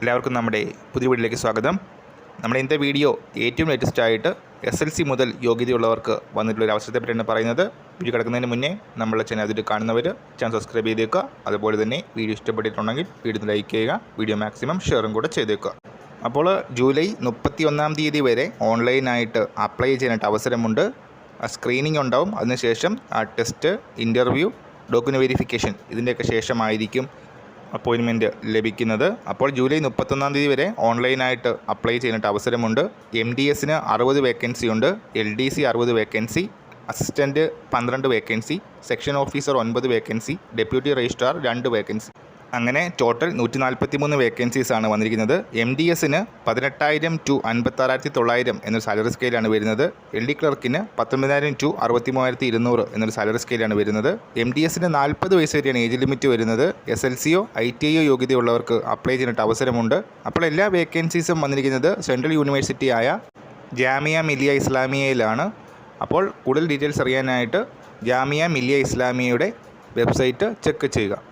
എല്ലാവർക്കും നമ്മുടെ പുതിയ വീഡിയോയിലേക്ക് സ്വാഗതം. നമ്മുടെ ഇന്നത്തെ വീഡിയോ ഏറ്റവും ലേറ്റസ്റ്റ് ആയിട്ട് എസ് എൽ സി മുതൽ യോഗ്യതയുള്ളവർക്ക് വന്നിട്ടുള്ള ഒരു അവസരത്തെ പറ്റിയാണ് പറയുന്നത്. വീഡിയോ കിടക്കുന്നതിന് മുന്നേ നമ്മളെ ചാനൽ അതിൽ കാണുന്നവർ ചാനൽ സബ്സ്ക്രൈബ് ചെയ്തേക്കുക. അതുപോലെ തന്നെ വീഡിയോ ഇഷ്ടപ്പെട്ടിട്ടുണ്ടെങ്കിൽ വീഡിയോ ലൈക്ക് ചെയ്യുക വീഡിയോ മാക്സിമം ഷെയറും കൂടെ ചെയ്തേക്കുക. അപ്പോൾ ജൂലൈ മുപ്പത്തി ഒന്നാം തീയതി വരെ ഓൺലൈനായിട്ട് അപ്ലൈ ചെയ്യാനായിട്ട് അവസരമുണ്ട്. സ്ക്രീനിങ് ഉണ്ടാവും. അതിനുശേഷം ആ ടെസ്റ്റ് ഇന്റർവ്യൂ ഡോക്യുമെന്റ് വെരിഫിക്കേഷൻ ഇതിന്റെയൊക്കെ ശേഷമായിരിക്കും അപ്പോയിൻമെന്റ് ലഭിക്കുന്നത്. അപ്പോൾ ജൂലൈ മുപ്പത്തൊന്നാം തീയതി വരെ ഓൺലൈനായിട്ട് അപ്ലൈ ചെയ്തിട്ട് അവസരമുണ്ട്. എം ഡി എസിന് അറുപത് വേക്കൻസി ഉണ്ട്. എൽ ഡി സി അറുപത് വേക്കൻസി അസിസ്റ്റന്റ് പന്ത്രണ്ട് വേക്കൻസി സെക്ഷൻ ഓഫീസർ ഒൻപത് വേക്കൻസി ഡെപ്യൂട്ടി രജിസ്ട്രാർ രണ്ട് വേക്കൻസി അങ്ങനെ ടോട്ടൽ നൂറ്റി നാൽപ്പത്തി മൂന്ന് വേക്കൻസീസ് ആണ് വന്നിരിക്കുന്നത്. എം ഡി എസിന് പതിനെട്ടായിരം ടു അൻപത്താറായിരത്തി തൊള്ളായിരം എന്നൊരു സാലറി സ്കെയിലാണ് വരുന്നത്. എൽ ഡി ക്ലർക്കിന് പത്തൊമ്പതിനായിരം ടു അറുപത്തി മൂവായിരത്തി ഇരുന്നൂറ് എന്നൊരു സാലറി സ്കെയിലാണ് വരുന്നത്. എം ഡി എസിന് നാൽപ്പത് വയസ്സ് വരെയാണ് ഏജ് ലിമിറ്റ് വരുന്നത്. എസ് എൽ സിയോ ഐ ടി ഐയോ യോഗ്യതയുള്ളവർക്ക് അപ്ലൈ ചെയ്യാനായിട്ട് അവസരമുണ്ട്. അപ്പോൾ എല്ലാ വേക്കൻസീസും വന്നിരിക്കുന്നത് സെൻട്രൽ യൂണിവേഴ്സിറ്റി ആയ ജാമിയ മിലിയ ഇസ്ലാമിയയിലാണ്. അപ്പോൾ കൂടുതൽ ഡീറ്റെയിൽസ് അറിയാനായിട്ട് ജാമിയ മില്ലിയ ഇസ്ലാമിയയുടെ വെബ്സൈറ്റ് ചെക്ക് ചെയ്യുക.